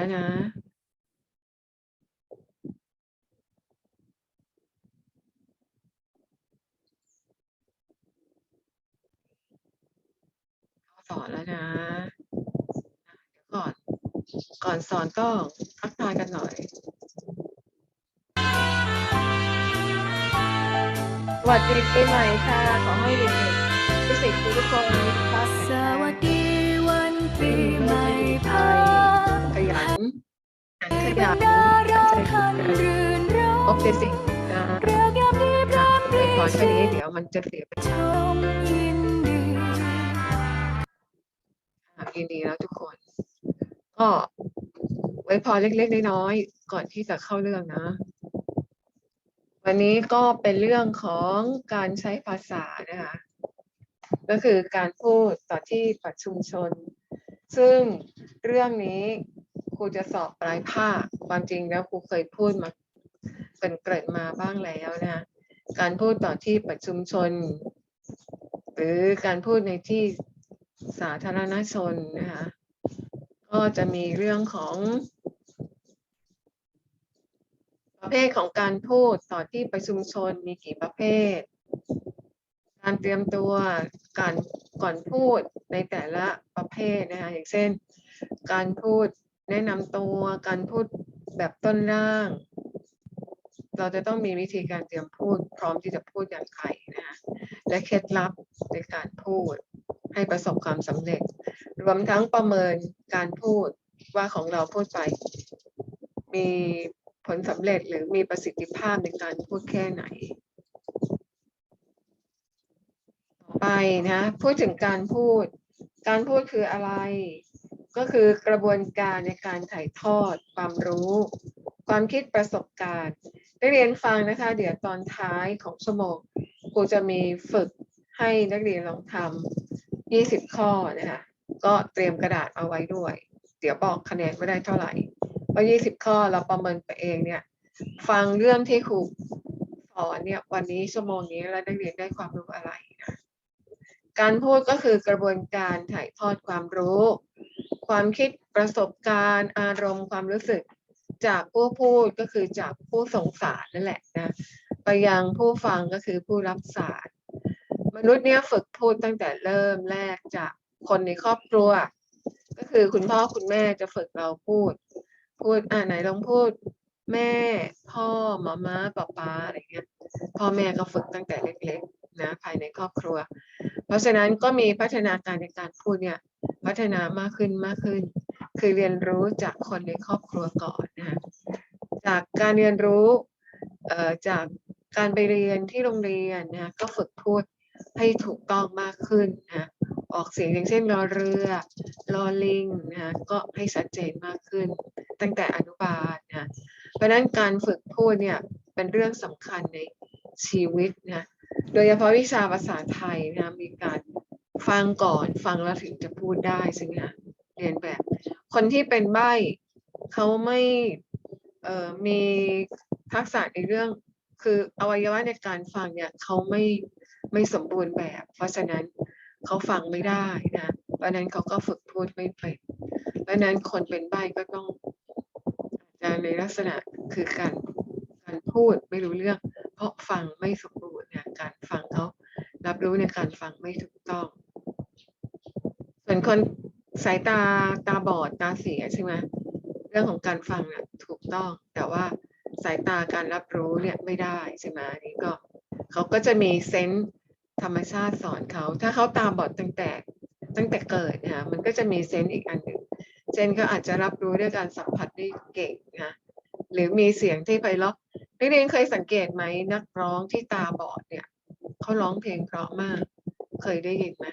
แล้วนะ สอนแล้วนะเดี๋ยวก่อน ก่อนสอนก็ทักทายกันหน่อย สวัสดีปีใหม่ค่ะ ขอให้เด็กๆทุกสิ่งทุกคนมีสุขภาพสแข็งแรงวัสดีวันปีใหม่พา ขันขให้บรยันดาเราใจท่านรื่นรพบมแต่สิ่งนะเรื่อเรีขอยแค่นี้เดี๋ยวมันจะเสียไปชมยินดีค่ะยินดีแล้วทุกคน ก็ไว้พอเล็กๆน้อยๆก่อนที่จะเข้าเรื่องนะ วันนี้ก็เป็นเรื่องของการใช้ภาษานะคะก็คือการพูดต่อที่ประชุมชน ซึ่งเรื่องนี้ รูจะสอบปลายภาคความจริงแล้วครูเคยพูดมาเกรินเกริดมาบ้างแล้วนะการพูดต่อที่ประชุมชน หรือการพูดในที่สาธารณชนนะคะก็จะมีเรื่องของประเภทของการพูดต่อที่ประชุมชนมีกี่ประเภท การเตรียมตัวการก่อนพูดในแต่ละประเภทนะคะอย่างเช่น การพูด แนะนำตัวการพูดแบบต้นร่าง เราจะต้องมีวิธีการเตรียมพูด พร้อมที่จะพูดอย่างไรนะคะและเคล็ดลับในการพูดให้ประสบความสำเร็จ รวมทั้งประเมินการพูดว่าของเราพูดไป มีผลสำเร็จหรือมีประสิทธิภาพในการพูดแค่ไหน ต่อไปนะ พูดถึงการพูด การพูดคืออะไร ก็คือกระบวนการในการถ่ายทอด ความรู้ ความคิดประสบการณ์นักเรียนฟังนะคะ เดี๋ยวตอนท้ายของชั่วโมงครูจะมีฝึกให้นักเรียนลองทำ20 ข้อนะคะก็เตรียมกระดาษเอาไว้ด้วย เดี๋ยวบอกคะแนนไม่ได้เท่าไหร่เพราะ20 ข้อเราประเมินไปเองเนี่ยฟังเรื่องที่ครูสอนเนี่ยวันนี้ชั่วโมงนี้แล้วนักเรียนได้ความรู้อะไรนะการพูดก็คือกระบวนการถ่ายทอดความรู้ ความคิดประสบการณ์ อารมณ์ความรู้สึก จากผู้พูดก็คือจากผู้ส่งสารนั่นแหละนะไปยังผู้ฟังก็คือผู้รับสาร มนุษย์เนี่ยฝึกพูดตั้งแต่เริ่มแรกจากคนในครอบครัว ก็คือคุณพ่อคุณแม่จะฝึกเราพูด พูดอ่าไหนลองพูดแม่พ่อมาม้าป๊าป๊าอะไรเงี้ยพ่อแม่ก็ฝึกตั้งแต่เล็กๆนะภายในครอบครัว เพราะฉะนั้นก็มีพัฒนาการในการพูดเนี่ย พัฒนามากขึ้นมากขึ้น คือเรียนรู้จากคนในครอบครัวก่อนนะคะจากการเรียนรู้เอ่อจากการไปเรียนที่โรงเรียนนะก็ฝึกพูดให้ถูกต้องมากขึ้นนะออกเสียงอย่างเช่นรอเรือรอลิงนะก็ให้ชัดเจนมากขึ้น ตั้งแต่อนุบาลนะเพราะนั้นการฝึกพูดเนี่ยเป็นเรื่องสำคัญในชีวิตนะโดยเฉพาะวิชาภาษาไทยนะมีการ ฟังก่อนฟังแล้วถึงจะพูดได้ใช่ไหมคะเรียนแบบ คนที่เป็นใบ้เขาไม่เอ่อมีทักษะในเรื่อง คืออวัยวะในการฟังเนี่ยเขาไม่ไม่สมบูรณ์แบบ เพราะฉะนั้นเขาฟังไม่ได้นะเพราะนั้นเขาก็ฝึกพูดไม่เป็นเพราะนั้นคนเป็นใบ้ก็ต้องอาจในลักษณะคือการการพูดไม่รู้เรื่อง เพราะฟังไม่สมบูรณ์เนะการฟังเขารับรู้ในการฟังไม่ถูกต้อง ส่วนคนสายตาตาบอดตาเสียใช่ไหมเรื่องของการฟังน่ะถูกต้อง แต่ว่าสายตาการรับรู้เนี่ยไม่ได้ใช่ไหมอันนี้ก็เขาก็จะมีเซนส์ธรรมชาติสอนเขา ถ้าเขาตาบอดตั้งแต่ตั้งแต่เกิดนะมันก็จะมีเซนส์อีกอันหนึ่งเซนส์เขาอาจจะรับรู้ด้วยการสัมผัสได้เก่งนะหรือมีเสียงที่ไพเราะนักเรียนเคยสังเกตไหมนักร้องที่ตาบอดเนี่ยเขาร้องเพลงเพราะมาก เคยได้ยินไหม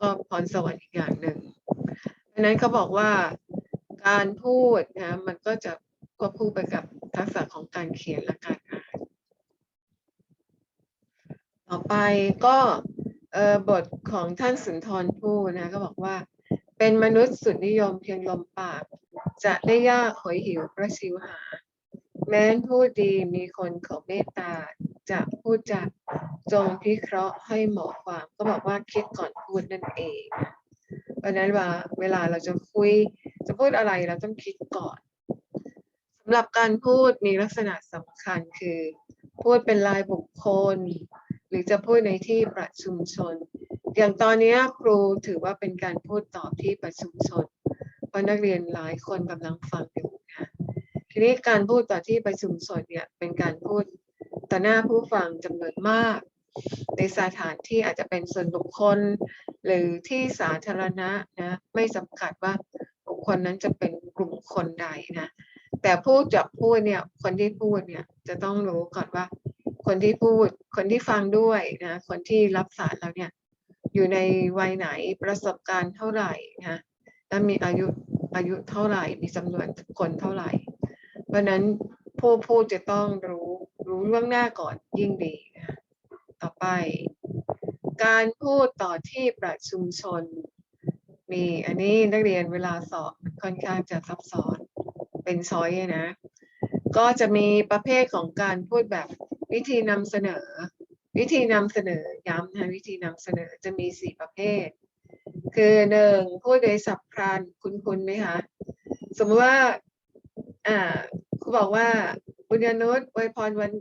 ก็พรสวรรค์อีกอย่างหนึ่งดังนั้นเขาบอกว่าการพูดนะมันก็จะควบคู่ไปกับทักษะของการเขียนและการอ่าน ต่อไปก็เออบทของท่านสุนทรภู่นะก็บอกว่า เป็นมนุษย์สุดนิยมเพียงลมปาก จะได้ยากหอยหิวประชิวหา แม้นพูดดีมีคนเขาเมตตาจะพูดจะจงพิเคราะห์ให้เหมาะความก็บอกว่าคิดก่อนพูดนั่นเองเพราะนั้นว่าเวลาเราจะคุยจะพูดอะไรเราต้องคิดก่อนสำหรับการพูดมีลักษณะสำคัญคือ พูดเป็นรายบุคคล หรือจะพูดในที่ประชุมชน อย่างตอนนี้ครูถือว่าเป็นการพูดตอบที่ประชุมชนเพราะนักเรียนหลายคนกำลังฟังอยู่ ทีนี้การพูดต่อที่ประชุมชนเนี่ยเป็นการพูดต่อหน้าผู้ฟังจำนวนมาก ในสถานที่อาจจะเป็นส่วนบุคคล หรือที่สาธารณะนะไม่จำกัดว่าบุคคลนั้นจะเป็นกลุ่มคนใดนะแต่พูดจะพูดเนี่ยคนที่พูดเนี่ยจะต้องรู้ก่อนว่า คนที่พูด คนที่ฟังด้วยนะคนที่รับสารเราเนี่ยอยู่ในวัยไหนประสบการณ์เท่าไหร่นะและมีอายุอายุเท่าไหร่ มีจำนวนคนเท่าไหร่ ราะนั้นผู้พูดจะต้องรู้รู้ล่วงหน้าก่อนยิ่งดีนะต่อไป การพูดต่อที่ประชุมชนมีอันนี้นักเรียนเวลาสอบค่อนข้างจะซับซ้อนเป็นช้อยนะ ก็จะมีประเภทของการพูดแบบวิธีนำเสนอ วิธีนำเสนอย้ำนะวิธีนำเสนอจะมีสี่ประเภท คือหนึ่งพูดโดยสับพลันคุณคุณไหมคะสมมติว่าอ่า บอกว่าบุญญานุษย์อวยพรวัน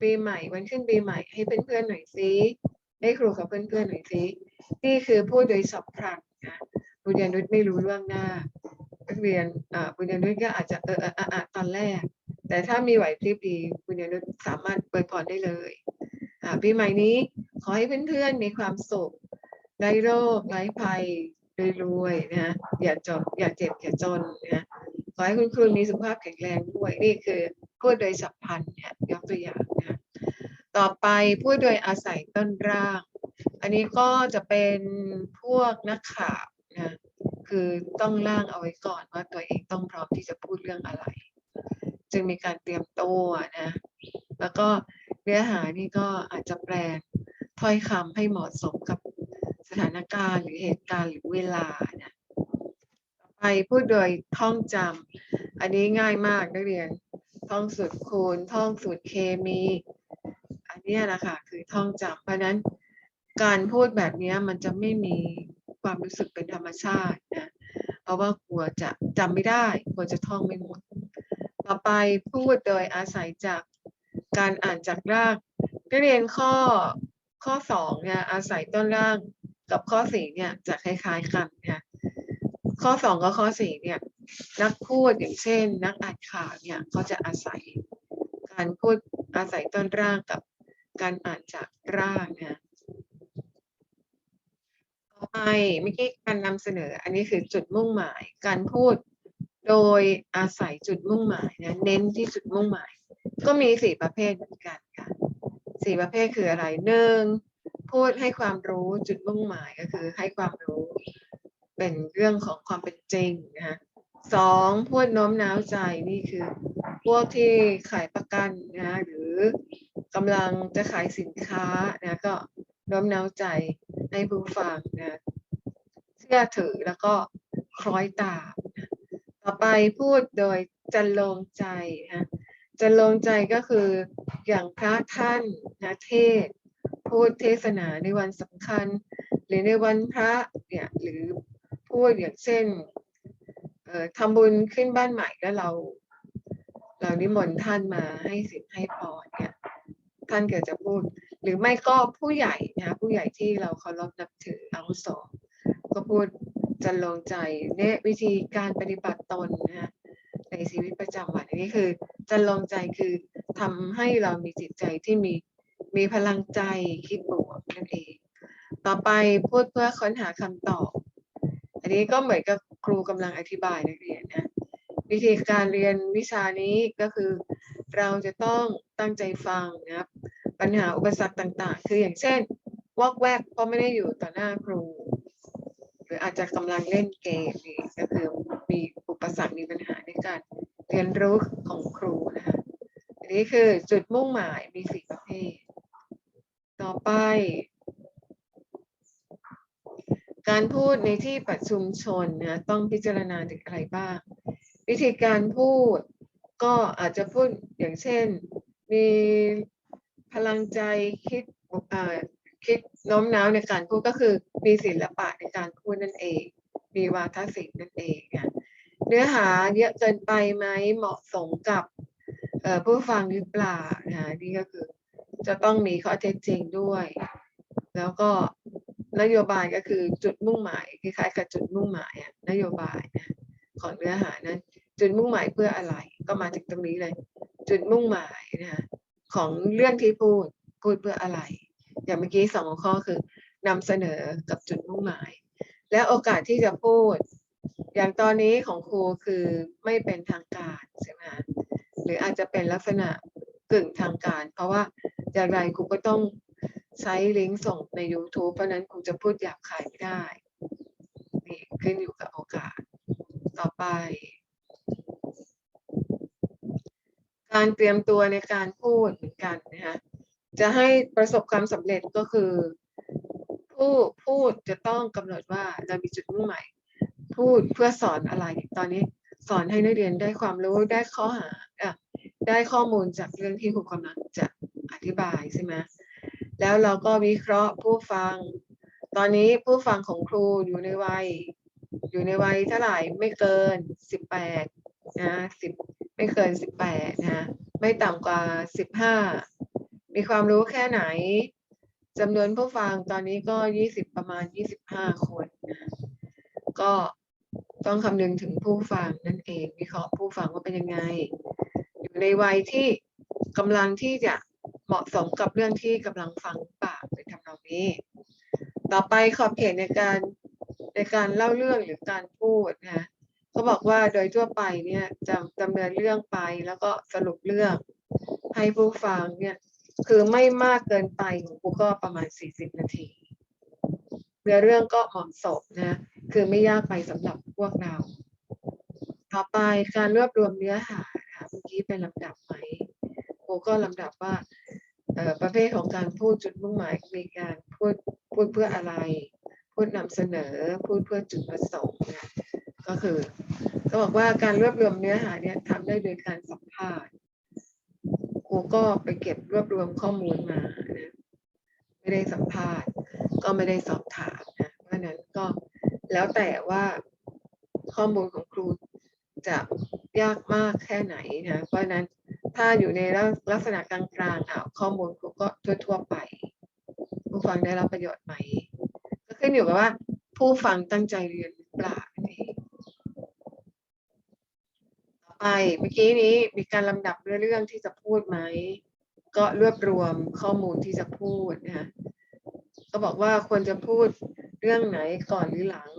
ปีใหม่ วันขึ้นปีใหม่ ให้เพื่อนๆหน่อยสิให้ครูกับเพื่อนๆหน่อยสินี่คือพูดโดยสับพลันนะบุญญานุษย์ไม่รู้เรื่องหน้านักเรียนบุญญานุษย์ก็อาจจะเออเอออะตอนแรก แต่ถ้ามีไหวพริบดีบุญญานุษย์สามารถอวยพรได้เลยปีใหม่นี้ขอให้เพื่อนๆมีความสุขไร้โรคไร้ภัยรวยๆนะอย่าจนอย่าเจ็บอย่าจนนะ ขอให้คุณครูมีสุขภาพแข็งแรงด้วย นี่คือพูดโดยสัพพันธ์เนี่ยยกตัวอย่างนะต่อไปพูดโดยอาศัยต้นราก อันนี้ก็จะเป็นพวกนักข่าวนะคือต้องร่างเอาไว้ก่อนว่าตัวเองต้องพร้อมที่จะพูดเรื่องอะไร จึงมีการเตรียมตัวนะแล้วก็เนื้อหานี่ก็อาจจะแปลถ้อยคำให้เหมาะสมกับสถานการณ์หรือเหตุการณ์หรือเวลานะ พูดโดยท่องจำอันนี้ง่ายมากนักเรียน ท่องสูตรคูณ ท่องสูตรเคมี อันนี้นะคะคือท่องจำเพราะนั้นการพูดแบบนี้มันจะไม่มีความรู้สึกเป็นธรรมชาตินะเพราะว่ากลัวจะจำไม่ได้กลัวจะท่องไม่หมด ต่อไปพูดโดยอาศัยจากการอ่านจากรากนักเรียนข้อข้อสองเนี่ยอาศัยต้นร่างกับข้อสี่เนี่ยจะคล้ายๆกันนี่ย ข้อสองกับข้อสี่เนี่ยนักพูดอย่างเช่น นักอ่านข่าวเนี่ยเขาจะอาศัย การพูดอาศัยต้นร่างกับการอ่านจากร่างนะต่อไปเมื่อกี้การนำเสนอ อันนี้คือจุดมุ่งหมาย การพูดโดยอาศัยจุดมุ่งหมายนะเน้นที่จุดมุ่งหมาย ก็มีสี่ประเภทเหมือนกันค่ะสี่ประเภทคืออะไรหนึ่งพูดให้ความรู้จุดมุ่งหมายก็คือให้ความรู้ เป็นเรื่องของความเป็นจริงนะคะสองพูดน้อมน้าวใจนี่คือ พวกที่ขายประกันนะหรือกำลังจะขายสินค้านะก็น้อมน้าวใจให้ผู้ฟังนะเชื่อถือแล้วก็คล้อยตามนะต่อไปพูดโดยจันลงใจนะจันลงใจก็คืออย่างพระท่านนะเทศ พูดเทศนาในวันสำคัญ หรือในวันพระ พูดอย่างเช่นทำบุญขึ้นบ้านใหม่แล้วเรา เรานิมนต์ท่านมาให้สินให้พรเนี่ยท่านก็จะพูด หรือไม่ก็ผู้ใหญ่นะผู้ใหญ่ที่เราเคารพนับถืออาวุโสก็พูดจันลงใจเนวิธีการปฏิบัติตนนะในชีวิตประจำวันอันนี้คือจันลงใจคือทำให้เรามีจิตใจที่มีมีพลังใจคิดบวกนั่นเอง ต่อไปพูดเพื่อค้นหาคำตอบ อันนี้ก็เหมือนกับครูกำลังอธิบายนักเรียนนะวิธีการเรียนวิชานี้ก็คือ เราจะต้องตั้งใจฟังนะครับปัญหาอุปสรรคต่างๆ คืออย่างเช่น วอกแวกเพราะไม่ได้อยู่ต่อหน้าครู หรืออาจจะกำลังเล่นเกมนี่ก็คือมีอุปสรรคมีปัญหาในการเรียนรู้ของครูนะคะอันนี้คือจุดมุ่งหมายมีสี่ประเภทต่อไป การพูดในที่ประชุมชนนะต้องพิจารณาถึงอะไรบ้าง วิธีการพูดก็อาจจะพูดอย่างเช่น มีพลังใจคิดคิดโน้มน้าวในการพูดก็คือมีศิลปะในการพูดนั่นเอง มีวาทศิลป์นั่นเองเนื้อหาเยอะเกินไปไหมเหมาะสมกับผู้ฟังหรือเปล่านะนี่ก็คือจะต้องมีข้อเท็จจริงด้วย แล้วก็ นโยบายก็คือจุดมุ่งหมายคล้ายๆกับจุดมุ่งหมายนโยบายนะของเนื้อหานั้นจุดมุ่งหมายเพื่ออะไร ก็มาจากตรงนี้เลย จุดมุ่งหมายนะคะของเรื่องที่พูดพูดเพื่ออะไร อย่างเมื่อกี้สองหัวข้อคือนำเสนอกับจุดมุ่งหมาย และโอกาสที่จะพูด อย่างตอนนี้ของครูคือไม่เป็นทางการใช่ไหมหรืออาจจะเป็นลักษณะกึ่งทางการ เพราะว่าอย่างไรครูก็ต้อง ใช้ลิงก์ส่งใน YouTube เพราะนั้นครูจะพูดหยาบคายไม่ได้นี่ขึ้นอยู่กับโอกาส ต่อไป การเตรียมตัวในการพูดเหมือนกันนะคะจะให้ประสบความสำเร็จก็คือ ผู้พูดจะต้องกำหนดว่าเรามีจุดมุ่งหมายพูดเพื่อสอนอะไรตอนนี้สอนให้นักเรียนได้ความรู้ได้ข้อหาอได้ข้อมูลจากเรื่องที่ครูกำลังจะอธิบายใช่ไหม แล้วเราก็วิเคราะห์ผู้ฟัง ตอนนี้ผู้ฟังของครูอยู่ในวัย อยู่ในวัยเท่าไหร่ไม่เกินสิบแปดนะสิไม่เกินสิบแปดนะไม่ต่ำกว่าสิบห้ามีความรู้แค่ไหนจำนวนผู้ฟังตอนนี้ก็ยี่สิบประมาณยี่สิบห้าคนนะก็ต้องคำนึงถึงผู้ฟังนั่นเองวิเคราะห์ผู้ฟังว่าเป็นยังไง อยู่ในวัยที่กำลังที่จะ เหมาะสมกับเรื่องที่กำลังฟังหรือเปล่าในทำนองนี้ ต่อไปขอบเขตในการในการเล่าเรื่องหรือการพูดนะเขาบอกว่าโดยทั่วไปเนี่ยจะดำเนินเรื่องไปแล้วก็สรุปเรื่องให้ผู้ฟังเนี่ยคือไม่มากเกินไปของกูก็ประมาณ 40 นาทีเนื้อเรื่องก็เหมาะสมนะ คือไม่ยากไปสำหรับพวกเรา ต่อไปการรวบรวมเนื้อหาค่ะเมื่อกี้เป็นลำดับไหมกูก็ลำดับว่า ประเภทของการพูดจุดมุ่งหมายมีการพูดพูดเพื่ออะไร พูดนำเสนอพูดเพื่อจุดประสงค์นะก็คือเขาบอกว่าการรวบรวมเนื้อหาเนี่ยทำได้โดยการสัมภาษณ์ครูก็ไปเก็บรวบรวมข้อมูลมานะไม่ได้สัมภาษณ์ ก็ไม่ได้สอบถามนะเพราะนั้นก็แล้วแต่ว่าข้อมูลของครูจะยากมากแค่ไหนนะเพราะนั้น ถ้าอยู่ในลักษณะกลางๆอะข้อมูลก็ทั่วๆไป ผู้ฟังได้รับประโยชน์ไหม ก็ขึ้นอยู่กับว่า ผู้ฟังตั้งใจเรียนหรือเปล่าต่อไปเมื่อกี้นี้มีการลำดับเรื่องที่จะพูดไหม ก็รวบรวมข้อมูลที่จะพูดนะคะก็บอกว่าควรจะพูดเรื่องไหนก่อนหรือหลัง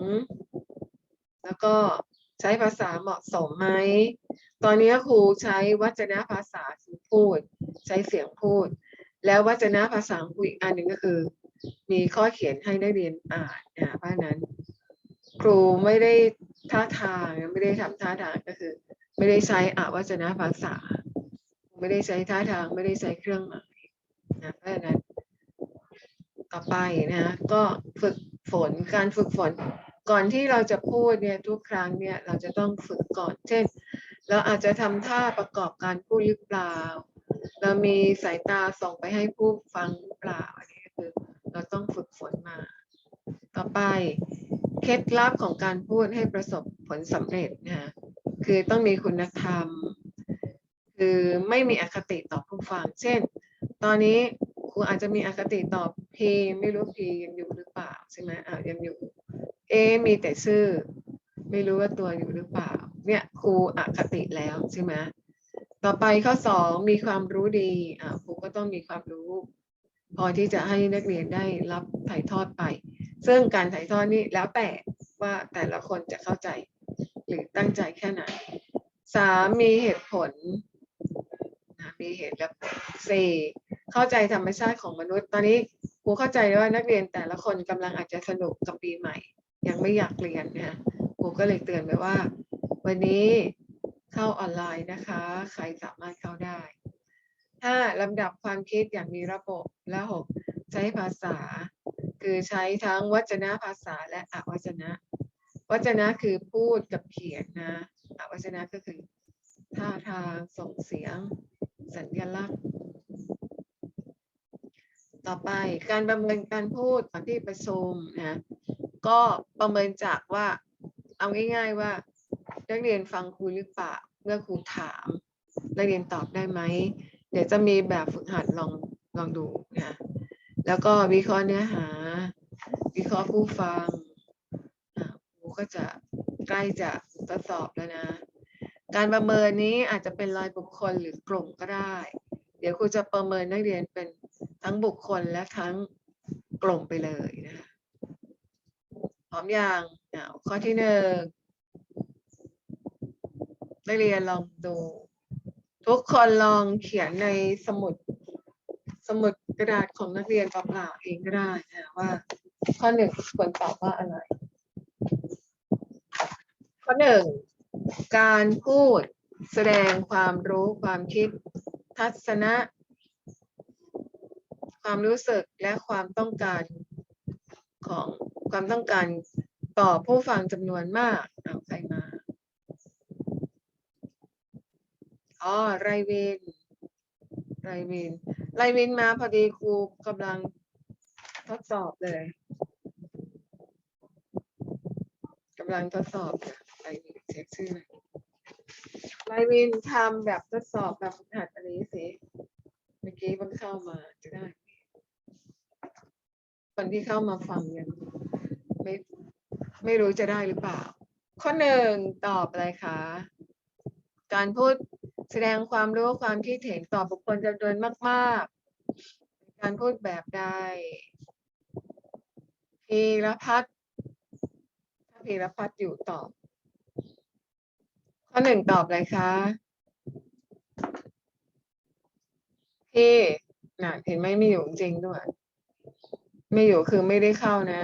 แล้วก็ใช้ภาษาเหมาะสมไหม ตอนนี้ครูใช้วัจนภาษาคือพูด ใช้เสียงพูด แล้ววัจนภาษาอีกอันหนึ่งก็คือ มีข้อเขียนให้ได้เรียนอ่านนะเพราะนั้น ครูไม่ได้ท่าทางไม่ได้ทำท่าทางก็คือ ไม่ได้ใช้อวัจนภาษา ไม่ได้ใช้ท่าทางไม่ได้ใช้เครื่องหมายนะเพราะนั้นต่อไปนะก็ฝึกฝนการฝึกฝนก่อนที่เราจะพูดเนี่ยทุกครั้งเนี่ยเราจะต้องฝึกก่อน เช่น เราอาจจะทำท่าประกอบการพูดหรือเปล่า เรามีสายตาส่งไปให้ผู้ฟังหรือเปล่าอันนี้คือเราต้องฝึกฝนมา ต่อไปเคล็ดลับของการพูดให้ประสบผลสำเร็จนะคะคือต้องมีคุณธรรม คือไม่มีอคติต่อผู้ฟัง เช่น ตอนนี้ครูอาจจะมีอคติต่อพีไม่รู้พียังอยู่หรือเปล่าใช่ไหมอ่ายังอยู่ เอมีแต่ชื่อ ไม่รู้ว่าตัวอยู่หรือเปล่า เนี่ยครูอคติแล้วใช่ไหมต่อไปข้อสองมีความรู้ดีอ่าครูก็ต้องมีความรู้ พอที่จะให้นักเรียนได้รับถ่ายทอดไป ซึ่งการถ่ายทอดนี่แล้วแต่ว่าแต่ละคนจะเข้าใจ หรือตั้งใจแค่ไหนสามมีเหตุผลนะมีเหตุและผลสี่เข้าใจธรรมชาติของมนุษย์ ตอนนี้ครูเข้าใจว่านักเรียนแต่ละคนกำลังอาจจะสนุกกับปีใหม่ ยังไม่อยากเรียนนะ ครูก็เลยเตือนไปว่า วันนี้เข้าออนไลน์นะคะ ใครสามารถเข้าได้ห้าลำดับความคิดอย่างมีระบบและหกใช้ภาษา คือใช้ทั้งวจนะภาษาและอวจนะ วจนะคือพูดกับเขียนนะ อวจนะก็คือ ท่าทางส่งเสียง สัญลักษณ์ ต่อไปการประเมินการพูดก่อนที่ประชุมนะก็ประเมินจากว่า เอาง่าย ๆว่า นักเรียนฟังครูหรือเปล่าเมื่อครูถาม นักเรียนตอบได้ไหมเดี๋ยวจะมีแบบฝึกหัดลองลองดูนะแล้วก็วิเคราะห์เนื้อหา วิเคราะห์ผู้ฟังครูก็จะใกล้จะทดสอบแล้วนะ การประเมินนี้อาจจะเป็นรายบุคคลหรือกลุ่มก็ได้ เดี๋ยวครูจะประเมินนักเรียนเป็นทั้งบุคคลและทั้งกลุ่มไปเลยนะพร้อมอย่าง ข้อที่หนึ่งนักเรียนลองดู ทุกคนลองเขียนในสมุด สมุดกระดาษของนักเรียนเปล่าๆเองก็ได้นะว่า ข้อหนึ่งควรตอบว่าอะไร ข้อหนึ่งการพูดแสดงความรู้ความคิด ทัศนะ ความรู้สึกและความต้องการของความต้องการ ต่อผู้ฟังจำนวนมากเอาใครมาอ๋อไรเวนไรเวนไรเวนมาพอดีครูกำลังทดสอบเลยกำลังทดสอบค่ะไรเวนเช็คชื่อหน่อยไรเวนทำแบบทดสอบแบบหัดอันนี้สิเมื่อกี้เพิ่งเข้ามาจะได้ คนที่เข้ามาฟังยัง ไม่รู้จะได้หรือเปล่า ข้อหนึ่งตอบอะไรคะการพูดแสดงความรู้ความคิดเห็นต่อบุคคลจำนวนมากๆ การพูดแบบใดพีรพัฒถ้าพีรพัฒอยู่ตอบ ข้อหนึ่งตอบอะไรคะพี่น่ะเห็นไหมไม่อยู่จริงด้วย ไม่อยู่คือไม่ได้เข้านะ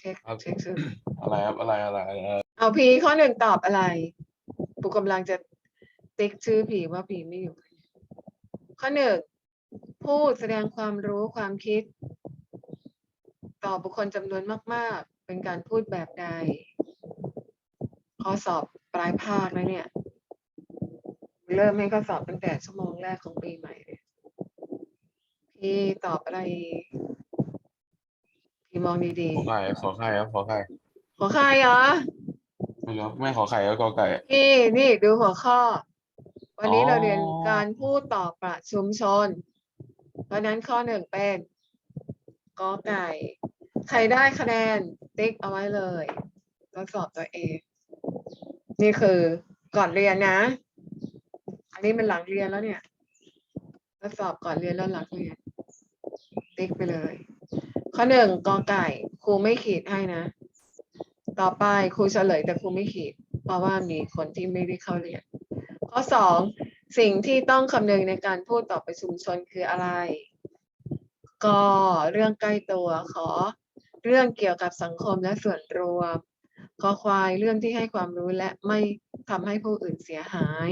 เช็คครับเช็คชื่ออะไรครับอะไรอะไรอะไรเอาพีข้อหนึ่งตอบอะไรปูกำลังจะติ๊กชื่อผีว่าผีไม่อยู่ ข้อหนึ่งพูดแสดงความรู้ความคิด ต่อบุคคลจำนวนมาก ๆ เป็นการพูดแบบใดข้อสอบปลายภาคนะเนี่ย เริ่มให้ข้อสอบตั้งแต่ชั่วโมงแรกของปีใหม่เลยพี่ตอบอะไรพี่ มองดีขอไข่ขอไข่ครับขอไข่ๆหัวใครเหรอ ไม่รู้ครับไม่ขอไข่ก็กอไก่ นี่นี่ดูหัวข้อ วันนี้อ๋อ เราเรียนการพูดต่อประชุมชน เพราะฉะนั้นข้อหนึ่งเป็นกอไก่ ใครได้คะแนนติ๊กเอาไว้เลยทดสอบตัวเอง นี่คือก่อนเรียนนะ อันนี้เป็นหลังเรียนแล้วเนี่ยทดสอบก่อนเรียนแล้วหลังเรียน ติ๊กไปเลย ข้อหนึ่งกอไก่ ครูไม่ขีดให้นะ ต่อไปครูเฉลยแต่ครูไม่ขีด เพราะว่ามีคนที่ไม่ได้เข้าเรียน ข้อสองสิ่งที่ต้องคำนึงในการพูดต่อไปชุมชนคืออะไรก็เรื่องใกล้ตัวขอ เรื่องเกี่ยวกับสังคมและส่วนรวมขอควายเรื่องที่ให้ความรู้และไม่ทำให้ผู้อื่นเสียหาย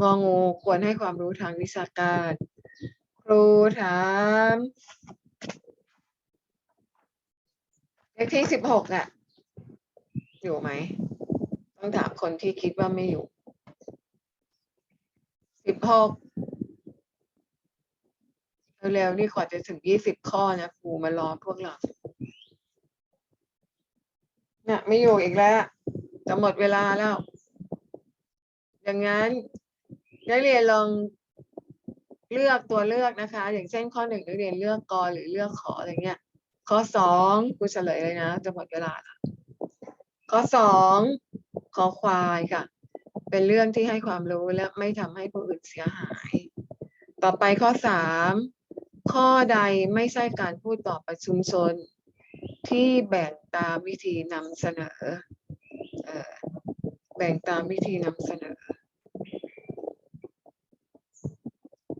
งองูควรให้ความรู้ทางวิชาการ ครูถามเล ขที่สิบหกอะ อยู่ไหม ต้องถามคนที่คิดว่าไม่อยู่สิบหกเร็วๆนี่กว่าจะถึงยี่สิบข้อนะครูมารอพวกเราน่ะไม่อยู่อีกแล้วจะหมดเวลาแล้ว ดังนั้นนักเรียนลองเลือกตัวเลือกนะคะ อย่างเช่นข้อหนึ่งนักเรียนเลือกกอหรือเลือกขออะไรเงี้ย ข้อสองครูเฉลยเลยนะจะหมดเวลาแล้วข้อสองขอควายค่ะ เป็นเรื่องที่ให้ความรู้และไม่ทำให้ผู้อื่นเสียหาย ต่อไปข้อสามข้อใดไม่ใช่การพูดต่อประชุมชน ที่แบ่งตามวิธีนำเสนอเออแบ่งตามวิธีนำเสนอ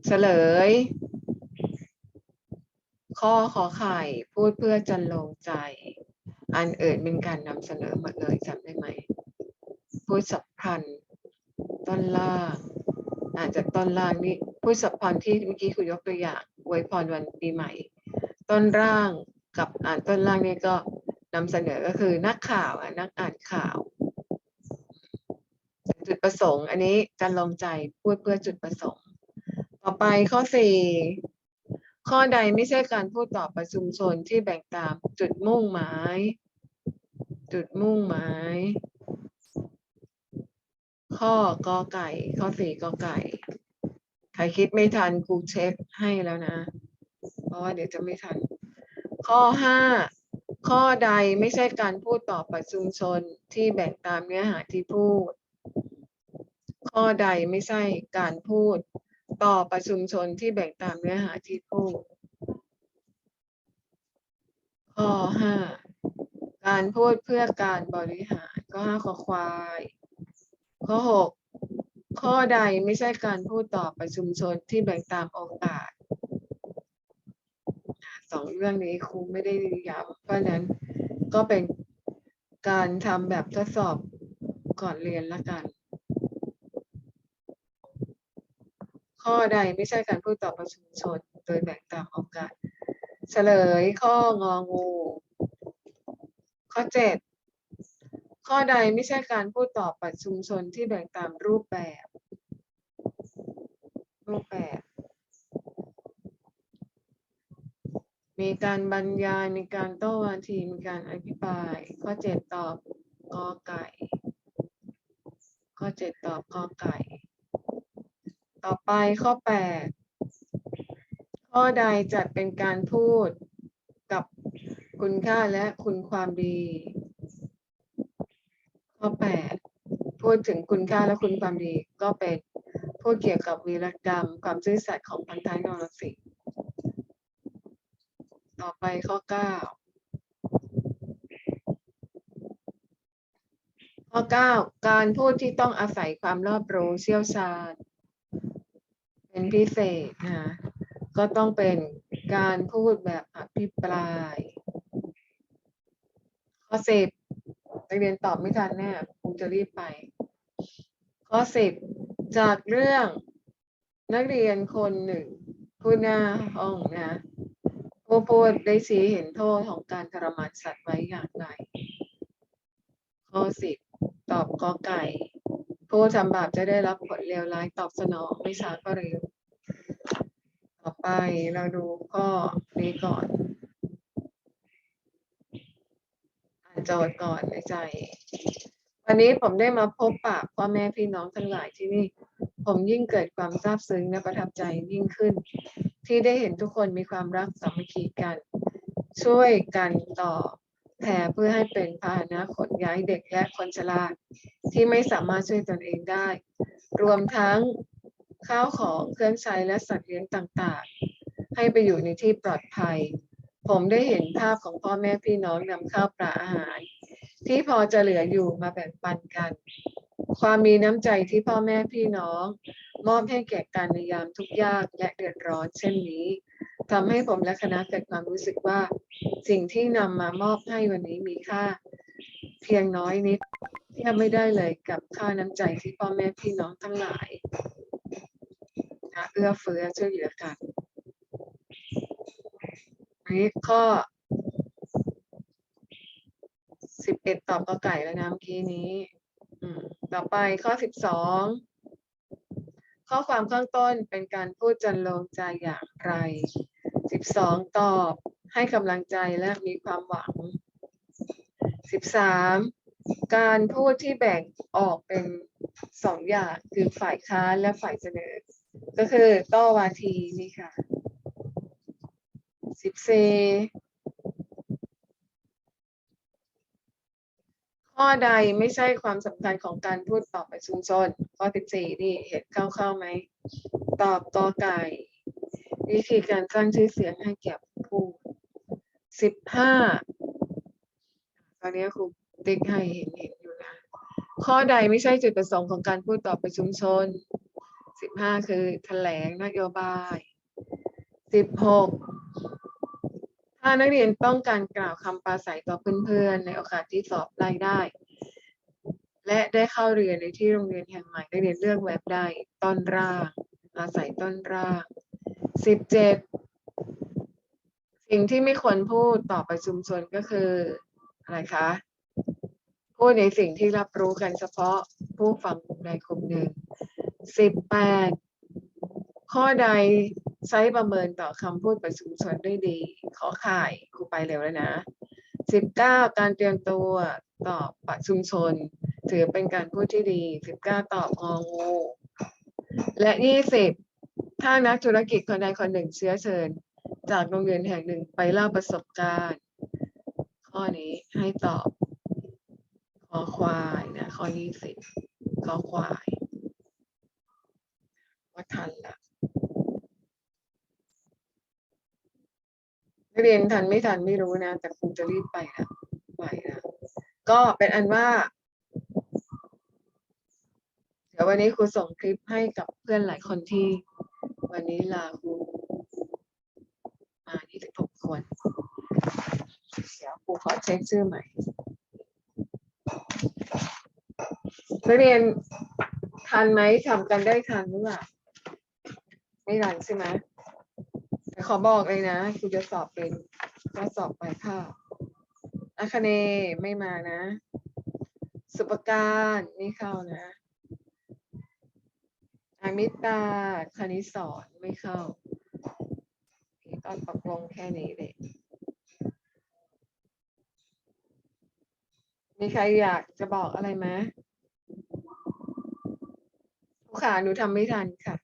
เฉลย ข้อขอไข่พูดเพื่อจันลงใจ อันอื่นเป็นการนำเสนอหมดเลยจำได้ไหม พูดสัพพันต้นล่างอาจจะต้นล่างนี่พูดสัพพันที่เมื่อกี้คุณยกตัวอย่างอวยพรวันปีใหม่ ต้นร่างกับอ่านต้นล่างนี่ก็นำเสนอก็คือนักข่าวนักอ่านข่าวจุดประสงค์ อันนี้จันลงใจพูดเพื่อจุดประสงค์ ต่อไปข้อสี่ ข้อใดไม่ใช่การพูดต่อประชุมชนที่แบ่งตามจุดมุ่งหมาย จุดมุ่งหมาย ข้อกอไก่ ข้อสี่กอไก่ ใครคิดไม่ทันครูเช็คให้แล้วนะ เพราะว่าเดี๋ยวจะไม่ทัน ข้อห้าข้อใดไม่ใช่การพูดต่อประชุมชนที่แบ่งตามเนื้อหาที่พูด ข้อใดไม่ใช่การพูด ต่อประชุมชนที่แบ่งตามเนื้อหาที่พูดข้อห้าการพูดเพื่อการบริหารข้อห้าข้อควาย ข้อหกข้อใดไม่ใช่การพูดต่อประชุมชนที่แบ่งตามโอกาสอะสองเรื่องนี้ครูไม่ได้ย้ำเพราะฉะนั้นก็เป็นการทำแบบทดสอบก่อนเรียนละกัน ข้อใดไม่ใช่การพูดต่อประชุมชน โดยแบ่งตามโอกาสเฉลยข้ององู ข้อเจ็ดข้อใดไม่ใช่การพูดต่อประชุมชนที่แบ่งตามรูปแบบ รูปแบบ มีการบรรยายมีการโต้วาทีมีการอภิปราย ข้อเจ็ดตอบกอไก่ ข้อเจ็ดตอบกอไก่ ต่อไปข้อแปดข้อใดจัดเป็นการพูดกับคุณค่าและคุณความดี ข้อแปดพูดถึงคุณค่าและคุณความดี ก็เป็นพูดเกี่ยวกับวีรกรรม ความซื่อสัตย์ของพันท้ายนรสิงห์ต่อไปข้อเก้าข้อเก้าการพูดที่ต้องอาศัยความรอบรู้เชี่ยวชาญ เป็นพิเศษนะก็ต้องเป็นการพูดแบบอภิปราย ข้อสิบนักเรียนตอบไม่ทันแน่คงจะรีบไป ข้อสิบจากเรื่องนักเรียนคนหนึ่งพูดหน้าห้องนะผู้พูดได้ชี้เห็นโทษของการทรมานสัตว์ไว้อย่างไรข้อสิบตอบกอไก่ ผู้ทำบาปจะได้รับผลเลวร้ายตอบสนองไม่ช้าก็เร็ว ต่อไปเราดูข้อนี้ก่อนอ่านโจทย์ก่อนในใจ วันนี้ผมได้มาพบปะพ่อแม่พี่น้องทั้งหลายที่นี่ ผมยิ่งเกิดความซาบซึ้งและประทับใจยิ่งขึ้น ที่ได้เห็นทุกคนมีความรักสามัคคีกัน ช่วยกันต่อ แผ่เพื่อให้เป็นพาหนะขนย้ายเด็กและคนชราที่ไม่สามารถช่วยตนเองได้ รวมทั้งข้าวของเครื่องใช้และสัตว์เลี้ยงต่างๆ ให้ไปอยู่ในที่ปลอดภัย ผมได้เห็นภาพของพ่อแม่พี่น้องนำข้าวปลาอาหาร ที่พอจะเหลืออยู่มาแบ่งปันกัน ความมีน้ำใจที่พ่อแม่พี่น้อง มอบให้แก่การในยามทุกยากและเดือดร้อนเช่นนี้ ทำให้ผมและคณะเกิดความรู้สึกว่า สิ่งที่นำมามอบให้วันนี้มีค่า เพียงน้อยนิดเทียบไม่ได้เลยกับค่าน้ำใจที่พ่อแม่พี่น้องทั้งหลายนะเอื้อเฟื้อช่วยเหลือกันอันนี้ข้อสิบเอ็ดตอบกอไก่แล้วนะเมื่อกี้นี้ต่อไปข้อสิบสองข้อความข้างต้นเป็นการพูดจันลงใจอย่างไร สิบสองตอบให้กำลังใจและมีความหวังสิบสามการพูดที่แบ่งออกเป็นสองอย่างคือฝ่ายค้านและฝ่ายเสนอ ก็คือต้วาทีนี่ค่ะสิบสี่ข้อใดไม่ใช่ความสำคัญของการพูดตอประชุมชนข้อสิบสี่นี่เห็นเข้าๆไหม ตอบกอไก่ วิธีการสร้างชื่อเสียงให้แก่ผู้พูดสิบห้าตอนนี้ครูติ๊กให้เห็นเห็นอยู่นะ ข้อใดไม่ใช่จุดประสงค์ของการพูดต่อประชุมชนสิบห้าคือแถลงนโยบายสิบหกถ้านักเรียนต้องการกล่าวคำปราศัยต่อเพื่อนๆ ในโอกาสที่สอบรายได้ และได้เข้าเรียนในที่โรงเรียนแห่งใหม่นักเรียนเลือกแบบใดต้นร่างอาศัยต้นร่าง สิบเจ็ดสิ่งที่ไม่ควรพูดต่อประชุมชนก็คืออะไรคะพูดในสิ่งที่รับรู้กันเฉพาะผู้ฟังกลุ่มใดกลุ่มหนึ่งสิบแปดข้อใดใช้ประเมินต่อคำพูดประชุมชนได้ดี ขอข่ายครูไปเร็วแล้วนะสิบเก้าการเตรียมตัวตอบประชุมชน ถือเป็นการพูดที่ดีสิบเก้าตอบงองูและยี่สิบ ถ้านักธุรกิจคนใดคนหนึ่งเชื้อเชิญ จากโรงเรียนแห่งหนึ่งไปเล่าประสบการณ์ ข้อนี้ให้ตอบคอควายนะข้อยี่สิบคอควายว่าทันละนักเรียนทันไม่ทันไม่รู้นะ แต่คงจะรีบไปละไปละก็เป็นอันว่า เดี๋ยววันนี้ครูส่งคลิปให้กับเพื่อนหลายคนที่ วันนี้ลาครูมา26คน เดี๋ยวครูขอเช็คชื่อใหม่นักเรียนทันไหมทำกันได้ทันหรือเปล่าไม่ทันใช่ไหมขอบอกเลยนะครูจะสอบเป็นก็สอบปลายภาคอาคเนไม่มานะ สุปการไม่เข้านะ มิตาคณิตสอนไม่เข้าโอเคก็ตกลงแค่นี้เลยมีใครอยากจะบอกอะไรไหมครูขาหนูทำไม่ทันค่ะ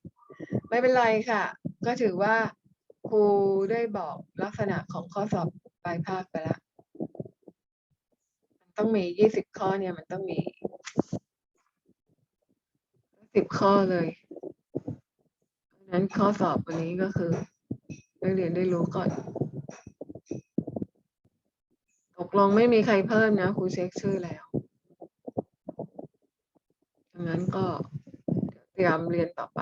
ไม่เป็นไรค่ะ ก็ถือว่าครูได้บอกลักษณะของข้อสอบปลายภาคไปล้วมันต้องมียี่สิบข้อเนี่ยมันต้องมีสิบข้อเลย นั้นข้อสอบวันนี้ก็คือนักเรียนได้รู้ก่อน ตกลงไม่มีใครเพิ่มนะครูเช็คชื่อแล้วดังนั้นก็เตรียมเรียนต่อไป